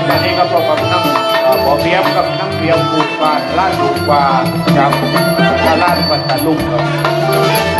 ครับตอนนี้ก็พบกับน้ำเอ่อบ่อเบี้ยมกับน้ำเบี้ยมปูกวาล้านปูกกวากับถ้าล้านกวาดตะลุกครับ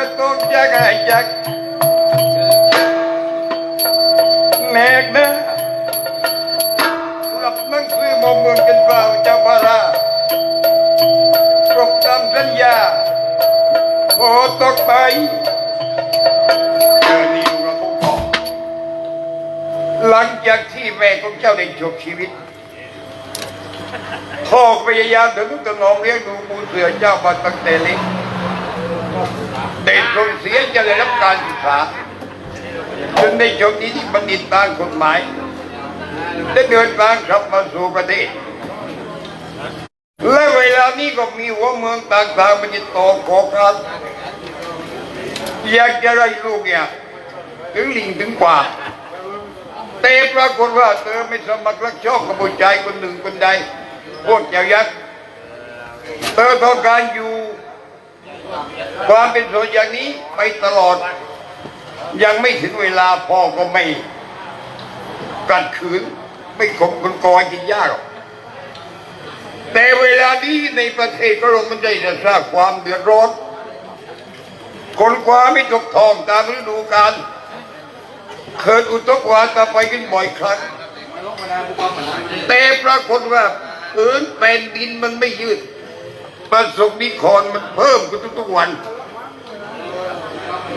ตงกลางเจ้าต้องมากันตรงกลางยอดนารีตัวตุกิจไม่ใช่พระกรีรบยักษ์เกรงกลัวนักวิธีบนอยู่ในปรางสังคิดในจิตยักษ์จะต้องจะไงจักแนกนะหลับหนังสือมองเมืองกันเปล่าเจ้าพราครบตามสัญญาพอตกไปเจอนิวกับพวกพ่อหลังจากที่แม่ของเจ้าได้จบชีวิตพ่อพยายามถึงนุถนอมเลี้ยงดูมูเสือเจ้ามาตั้งแต่เล็ก เด็กทรงเสียจะได้รับการศึกษาจนได้จบนิติบัณฑิตตามกฎหมาย ได้เดินทางกลับมาสู่ประเทศ และเวลานี้ก็มีหัวเมืองต่างๆมันจะต่อขอการอยากจะได้ลูกเนี่ยถึงลิงถึงกว่า แต่ปรากฏว่าเธอไม่สมัครรักชอบกับผู้ชายคนหนึ่งคนใดพวกเจ้ายักษ์เธอต้องการอยู่ ความเป็นโสดอย่างนี้ไปตลอด ยังไม่ถึงเวลาพ่อก็ไม่กัดขืน ไม่ข่มคนกอยกินยากหรอกแต่เวลานี้ในประเทศก็ลงมันได้จะสร้างความเดือดร้อนคนกว่าไม่ตกทองตามฤดูกาลเกิดอุตกวาตาไปกันบ่อยครั้งแต่ปรากฏว่าพื้นแผ่นดินมันไม่ยืดประสบนิครมันเพิ่มขึ้นทุกๆวัน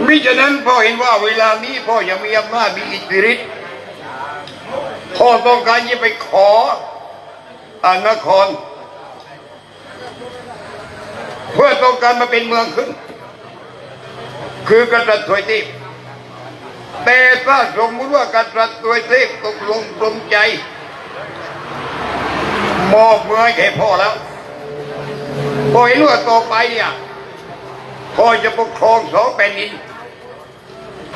มิฉะนั้นพ่อเห็นว่าเวลานี้พ่อยังมีอำนาจมีอิทธิฤทธิ์พ่อต้องการจะไปขออานคร เพื่อต้องการมาเป็นเมืองขึ้น คือกษัตริย์ถวยเทพแต่ถ้าสมมติว่ากษัตริย์ถวยเทพตกลงปลงใจ มอบเมืองให้พ่อแล้วพ่อเห็นว่าต่อไปเนี่ย พ่อจะปกครองสองแผ่นดิน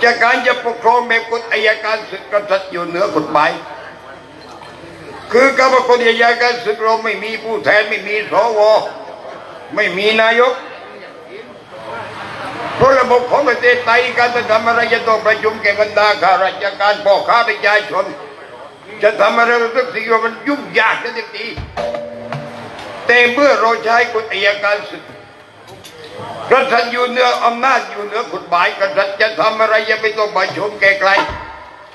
จากการจะปกครองแบบกฎอายการศึกกษัตริย์อยู่เหนือกฎหมายคือกรรมกฎอายการศึกเราไม่มีผู้แทนไม่มีสวไม่มีนายกเพราะระบบของประเทศไทยการจะทำอะไรจะต้องประชุมแก่บรรดาข้าราชการพ่อค้าประชาชน จะทำอะไรทุกสิ่งมันยุ่งยากนั่นเองทีแต่เมื่อเราใช้กฎอัยการศึก กษัตริย์อยู่เหนืออำนาจอยู่เหนือกฎหมายกษัตริย์จะทำอะไรย่าไปต้องไปชมไกล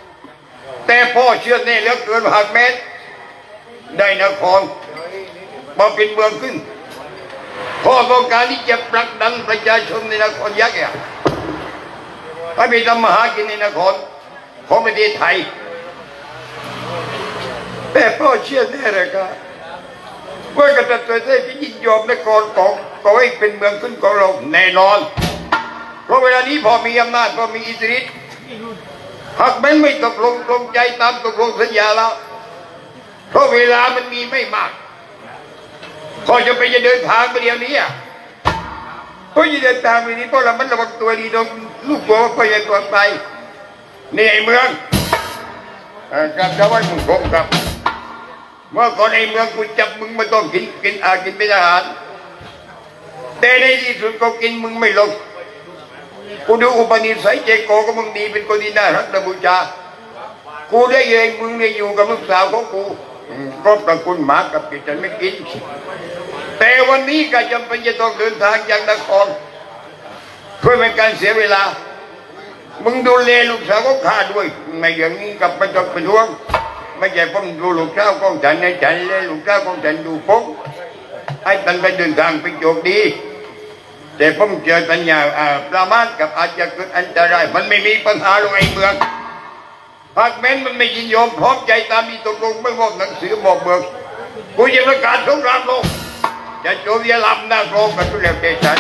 ๆแต่พ่อเชื่อแน่เหลือเกินหากแม้ได้นครมาเป็นเมืองขึ้นพ่อต้องการที่จะผลักดันประชาชนในนครยักษ์เนี่ยให้ไปทำมาหากินในนครของประเทศไทยแต่พ่อเชื่อแน่เลยครับว่ากษัตริย์ประเทศที่ยินยอมนครของ ก็ให้เป็นเมืองขึ้นของเราแน่นอน เพราะเวลานี้พอมีอำนาจพอมีอิทธิฤทธิ์หากแม้นไม่ตกลงตรงใจตามตกลงสัญญาแล้ว เพราะเวลามันมีไม่มากพอจะไปจะเดินทางไปเดียวนี้อะพราจะเดินทางไปนี้เพราะเรามันระวังตัวดีตรงลูกบัวว่าพยายามไปนี่ไอ้เมืองอ่อกับชาวบ้านมึงคงครับ เมื่อก่อนไอ้เมืองกูจับมึงมาต้องกินกินอากินเป็นอาหาร แต่ในที่สุดก็กินมึงไม่ลงกูดูอุปนิสัยเจโกก็มึงดีเป็นคนที่น่ารักและบูชากูได้เองมึงได้อยู่กับลูกสาวของกูก็ตระกูลหมากับที่ฉันไม่กิน แต่วันนี้ก็จำเป็นจะต้องเดินทางจากนครเพื่อเป็นการเสียเวลา มึงดูแลลูกสาวของข้าด้วยไม่อย่างนี้กับไม่ต้องเป็นห่วงไม่ใช่ผมดูลูกสาวของฉันในฉันและลูกสาวของฉันดูผมให้ท่านไปเดินทางไปโชคดี แต่ผมเจอสัญญาประมาทกับอาจจะเกิดอันตราย มันไม่มีปัญหาหรอกไอ้เมืองหากแม้นมันไม่ยินยอมพร้อมใจตามที่ตกลงไม่มอบหนังสือบอกเมืองกูจะประกาศสงครามโลกจะโจมยาลำหน้ากรองกับทุเรศเดชัน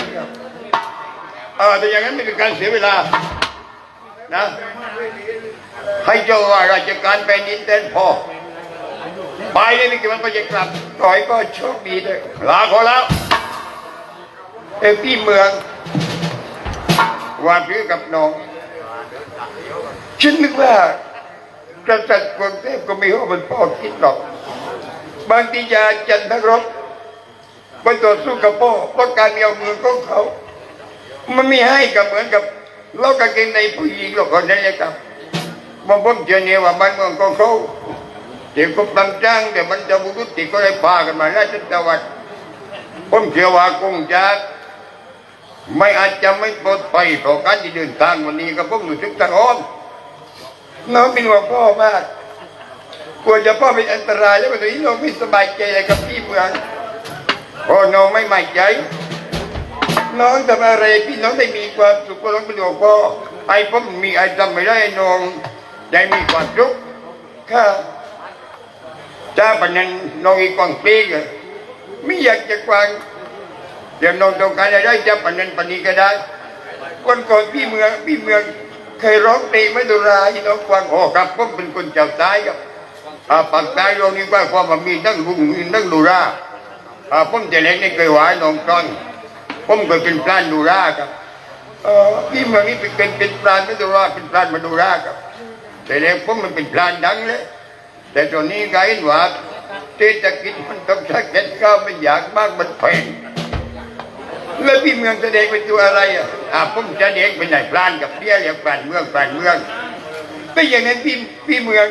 เออแต่อย่างนั้นไม่เป็นการเสียเวลานะให้เจ้าว่าราชการแผ่นดินเต้นพอไปเลยไม่กี่วันก็จะกลับต่อยก็โชคดีเลยลาขอแล้ว เออพี่เมืองว่าพื้กับน้อง ฉันนึกว่ากษัตริย์กรุงเทพก็ไม่ว่ามันพ่อคิดหรอก บางทียาจันทรบมันต่อสู้กับพ่อเพราะการเอาเมืองของเขา มันไม่ให้กับเหมือนกับเรากางเกงในผู้หญิงหรอกคนนี้ครับมันผมเจเนี่ยว่านเมืองของเขาเดี๋ยวก็บังจ้างเดี๋ยวมันจะบุรุษติก็ได้พากันมาแล้วจังหวัดผมเชื่อว่าคงจะ ไม่อาจจะไม่ปลอดภัยต่อการที่เดินทางวันนี้กับผมรู้สึกตังอ้อนน้องเป็นห่วงพ่อมากกลัวจะพ่อเป็นอันตรายแล้ววันนี้น้องไม่สบายใจกับพี่เมืองพอน้องไม่มั่นใจ น้องทำอะไรพี่น้องได้มีความสุขก็ต้องเป็นห่วงพ่อไอ้ผมมีไอ้ทำไม่ได้น้องได้มีความสุขค่ะจ้าปันนั้นน้องอีกกวางเปรี้ยไม่อยากจะกวาง เดี๋ยวน้องต้องการอะไรจะปันนั้นปันนี้ก็ได้คนก่อนพี่เมืองพี่เมืองเคยร้องเพลงไม่ดูราที่น้องกวางโอ้ครับผมเป็นคนเจ้าตายครับอาปากใต้เรานี่ว่าความมีทั้งลุงมีทั้งดูราอ่าผมจะเล็กนี่เคยหวายน้องก้อนผมเคยเป็นพรานดูราครับเออพี่เมืองนี่เป็นเป็นป็นพรานไม่ดูราเป็นพรานมาดูราครับ แต่เล็กผมมันเป็นพรานดังเลย แต่ตอนนี้ก็เห็นว่าเศรษฐกิจมันต้องใช้เงินก็ไม่อยากมากมันแพง แล้วพี่เมืองแสดงเป็นตัวอะไรอะอ่าผมแสดงเป็นไหนพลานกับเบี้ยเรียกแฟนเมืองแฟนเมืองไม่อย่างนั้นพี่พี่เมือง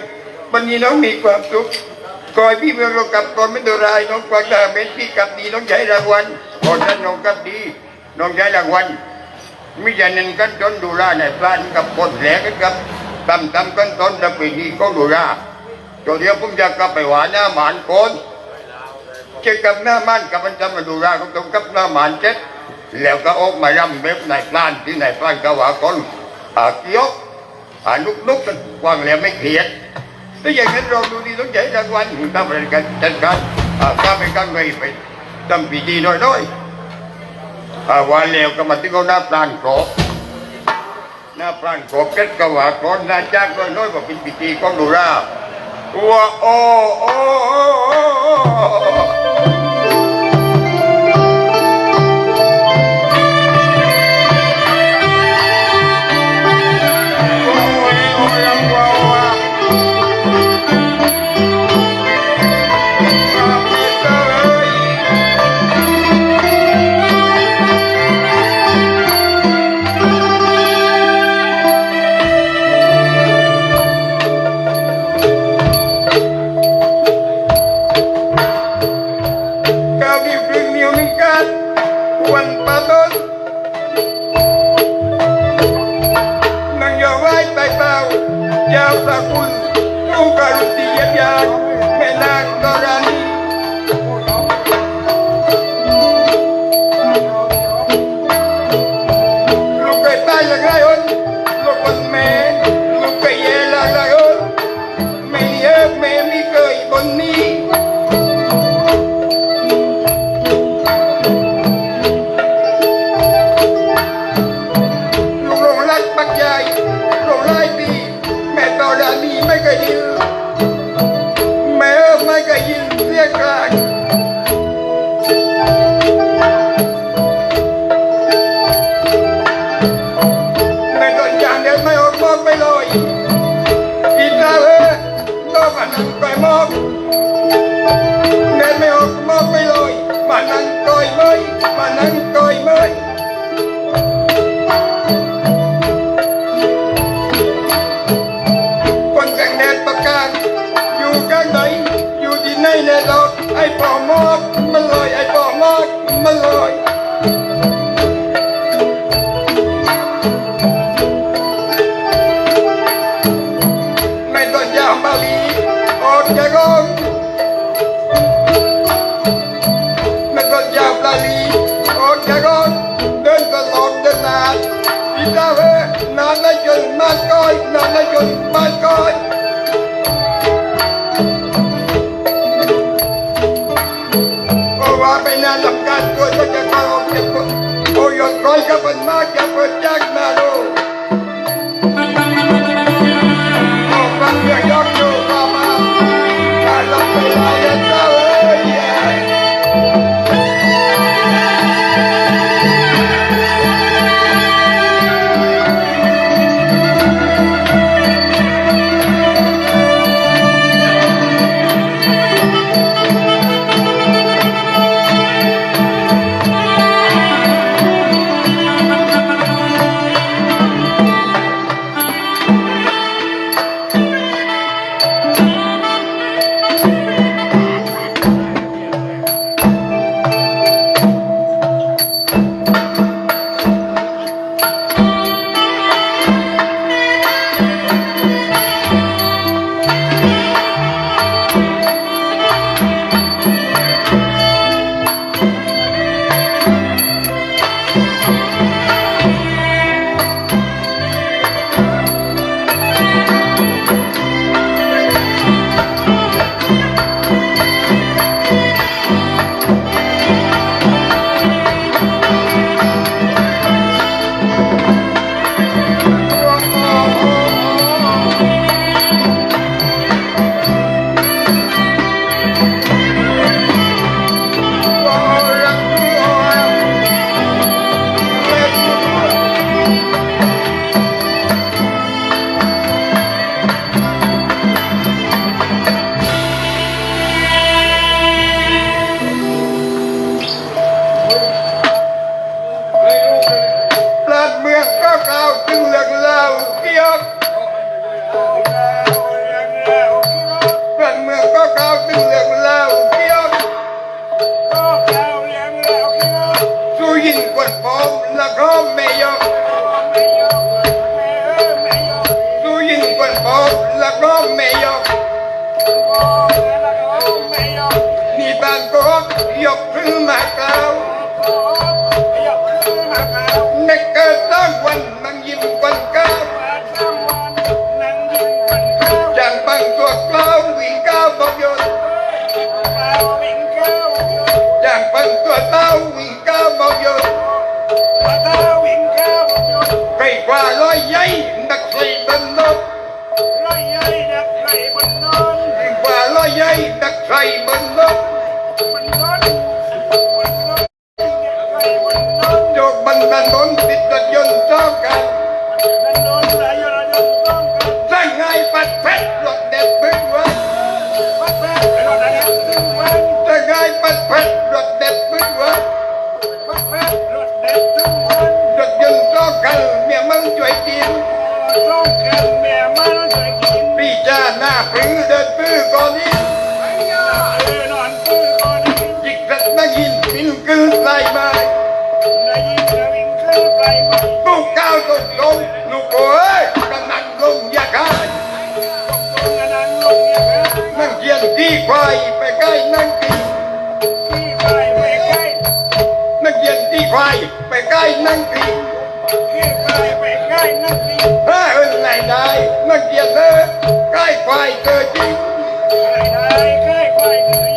วันนี้น้องมีความสุขก่อนพี่เมืองเรากลับก่อนไม่ตัวรายน้องกวางดาเมนพี่กลับดีน้องใช้รางวัลก่อนนั้นน้องกลับดี น้องใช้รางวัลมิจานันกันต้นดูราในพลานกับคนแหลกันกับตำตำกันต้นตะปีดีก็ดูราตัวเดียวผมจะกลับไปหวานหน้าหมานโกนเจ็กับหน้ามันกับมันจะมาดูราก็ต้องกับหน้าหมันเจ็ด แล้วก็ออกมารำเบบในพลานที่ในพลานก็ว่าคนเกี้ยวนุกนุกกันวางแล้วไม่เครียดถ้าอย่างนั้นเราดูดีต้องใช้รางวัลทำอะไรกันจัดการอ่าถ้าไม่กันไม่ไปทำพิธีน้อยๆอ่าวันแล้วก็มาที่เขาหน้าพลานกรอบหน้าพลานกรอบเก็ดก็ว่าคนหน้าจ้ากน้อยๆว่าเป็นพิธีของดูราว่าโอ้โอ้ Yau sakun, tukar tiap yang Roger Van Magia Protect. Bangkok, dọc thứ Macau Nách cơ ta quanh, mang diêm quanh cao. Đàn bằng tuột cao, huyện cao bọc dồn Đàn bằng tuột cao, huyện cao bọc dồn Cây qua lối giấy, đặt xây bên nốt. Lối giấy, đặt xây bên nốt. Cây qua lối giấy, đặt xây ายไปใกล้นั่งกินที่ไปไปใกล้นักเรียนขี้ควายไปใกล้นั่งกินที่ไปไปใกล้นักเรียนถ้าเอินไหนได้นักเรียนเด้อใกล้ควายเจอจริงใกล้ได้ใกล้ไปถึง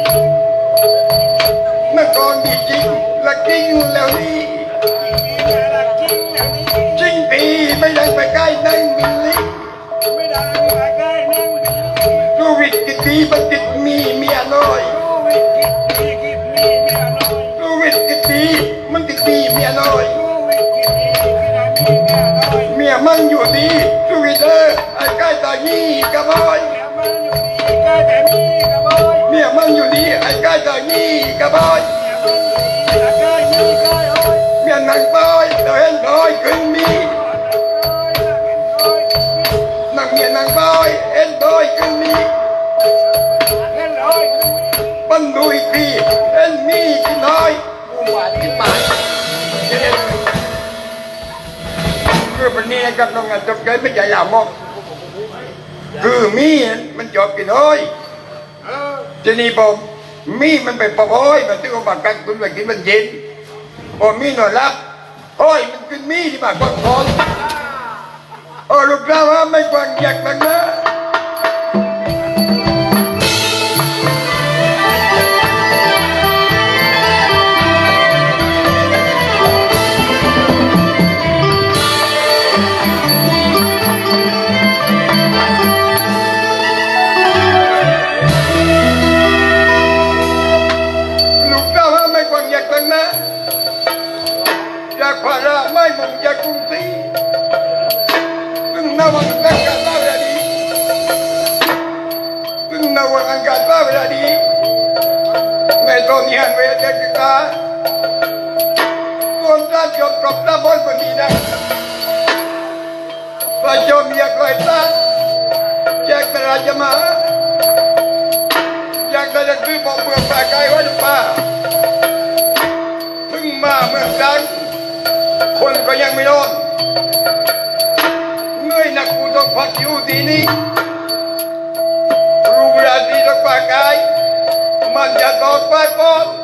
นักกองดีจริงและจริงแล้วนี่ วิตกิตีบัณฑิตมีเมียน้อยรู้วิกิตมีกิตมีเมียน้อยชูวิตกิตีมันติดมีเมียน้อยรู้วิกิตมีกิตมีเมียน้อย เมียมันอยู่ดีชูวิตเด้อไอ้ใกล้ตายี่กระบอยแต่มันอยู่ดีใกล้แต่มีกระบอยเมียมันอยู่ดีไอ้ใกล้ตายี่กระบอยแต่มันอยู่ดีใกล้มีใกล้โอ้ยเมียนางบอยเดินบอยขึ้นมีนางเมียนางบอยเอ็นบอยขึ้นมี บันดุยปีเอ็นมีกินน้อยกูหวานกินหมายคือวันนี้นะครับน้องงานจบกันไม่ใช่ยามอกคือมีมันจบกินน้อยทีนี้ผมมีมันไปปะโอยมันถึงบัตรกันคุณไปกินมันเย็นพอมีหน่อยรับโอ้ยมันขึ้นมีที่มากกว่าคนโอ้ลูกเราว่าไม่ควรอยากนัก ตัวท่านยอมกบตาบอลคนนี้นะพระจอมอยากลอยตาอยากตราจะมาอยากได้จะคือบอกเมืองป่ากายไว้หรือเปล่าถึงมาเมืองดังคนก็ยังไม่นอนเหนื่อยหนักกูต้องพักอยู่ที่นี่รู้เวลาที่ต้องปากกายมันจะตอกไปปอน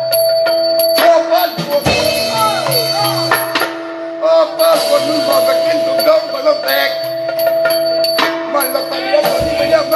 โอ้ป้าคนนู้นบอกจะกินสุดดองมันต้องแตกมันต้องไปเลี้ยงตอนนี้ไม่เลี้ยงไหม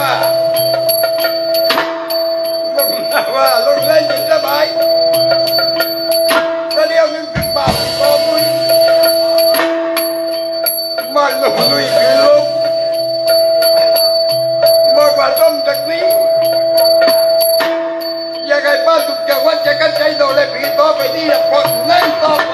ว่าลงนาว่าลงเล่นอยู่สบายประเดี๋ยวนึงเป็นบาปต่อมุยมาลุงลุยคือลงมากว่าต้องจากนี้ยังไงบ้านถูกจังหวัดจะกันใจโดนเลยผีต่อไปนี่อย่าปล่อยนั่นต่อไป